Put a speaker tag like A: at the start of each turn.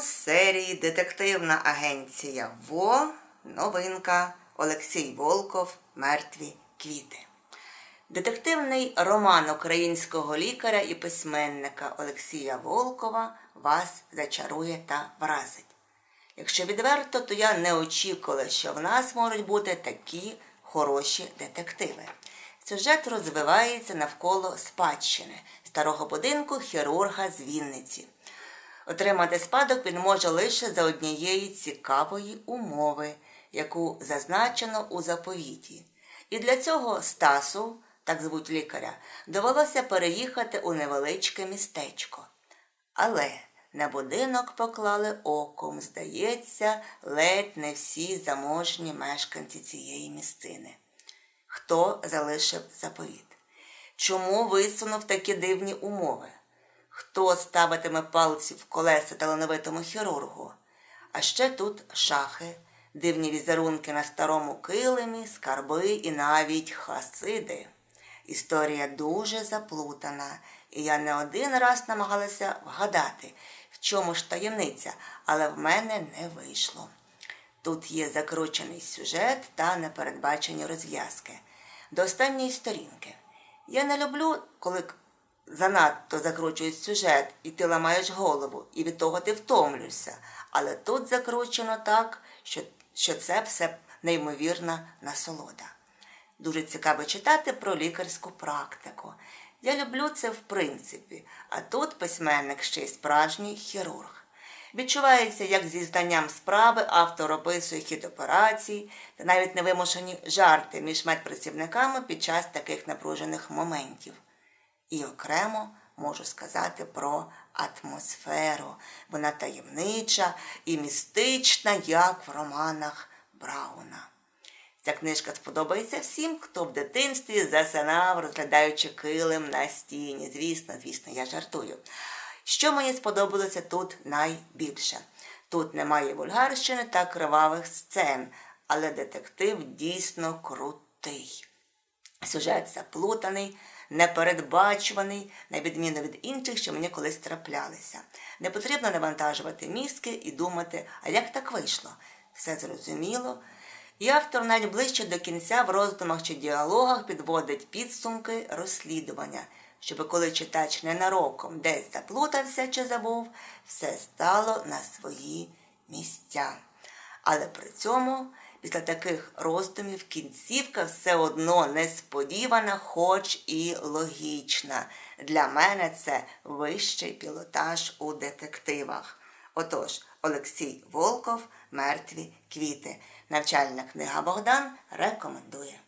A: серії Детективна агенція ВО. Новинка Олексій Волков Мертві квіти. Детективний роман українського лікаря і письменника Олексія Волкова вас зачарує та вразить. Якщо відверто, то я не очікувала, що в нас можуть бути такі хороші детективи. Сюжет розвивається навколо спадщини старого будинку хірурга з Вінниці. Отримати спадок він може лише за однієї цікавої умови, яку зазначено у заповіті. І для цього Стасу, так звуть лікаря, довелося переїхати у невеличке містечко. Але на будинок поклали оком, здається, ледь не всі заможні мешканці цієї місцини. Хто залишив заповіт? Чому висунув такі дивні умови? Хто ставитиме палці в колеса талановитому хірургу? А ще тут шахи, дивні візерунки на старому килимі, скарби і навіть хасиди. Історія дуже заплутана, і я не один раз намагалася вгадати, в чому ж таємниця, але в мене не вийшло. Тут є закручений сюжет та непередбачені розв'язки. До останньої сторінки. Я не люблю, коли занадто закручують сюжет, і ти ламаєш голову, і від того ти втомлюєшся. Але тут закручено так, що, що це все неймовірна насолода. Дуже цікаво читати про лікарську практику. Я люблю це в принципі, а тут письменник ще й справжній хірург. Відчувається, як зі знанням справи автор описує хід операцій та навіть невимушені жарти між медпрацівниками під час таких напружених моментів. І окремо можу сказати про атмосферу. Вона таємнича і містична, як в романах Брауна. Ця книжка сподобається всім, хто в дитинстві засинав, розглядаючи килим на стіні. Звісно, звісно, я жартую. Що мені сподобалося тут найбільше? Тут немає вульгарщини та кривавих сцен, але детектив дійсно крутий. Сюжет заплутаний, непередбачуваний, на відміну від інших, що мені колись траплялися. Не потрібно навантажувати мізки і думати, а як так вийшло? Все зрозуміло. І автор навіть ближче до кінця в роздумах чи діалогах підводить підсумки розслідування, щоб коли читач ненароком десь заплутався чи забув, все стало на свої місця. Але при цьому, після таких роздумів, кінцівка все одно несподівана, хоч і логічна. Для мене це вищий пілотаж у детективах. Отож, Олексій Волков, Мертві квіти. Навчальна книга Богдан рекомендує.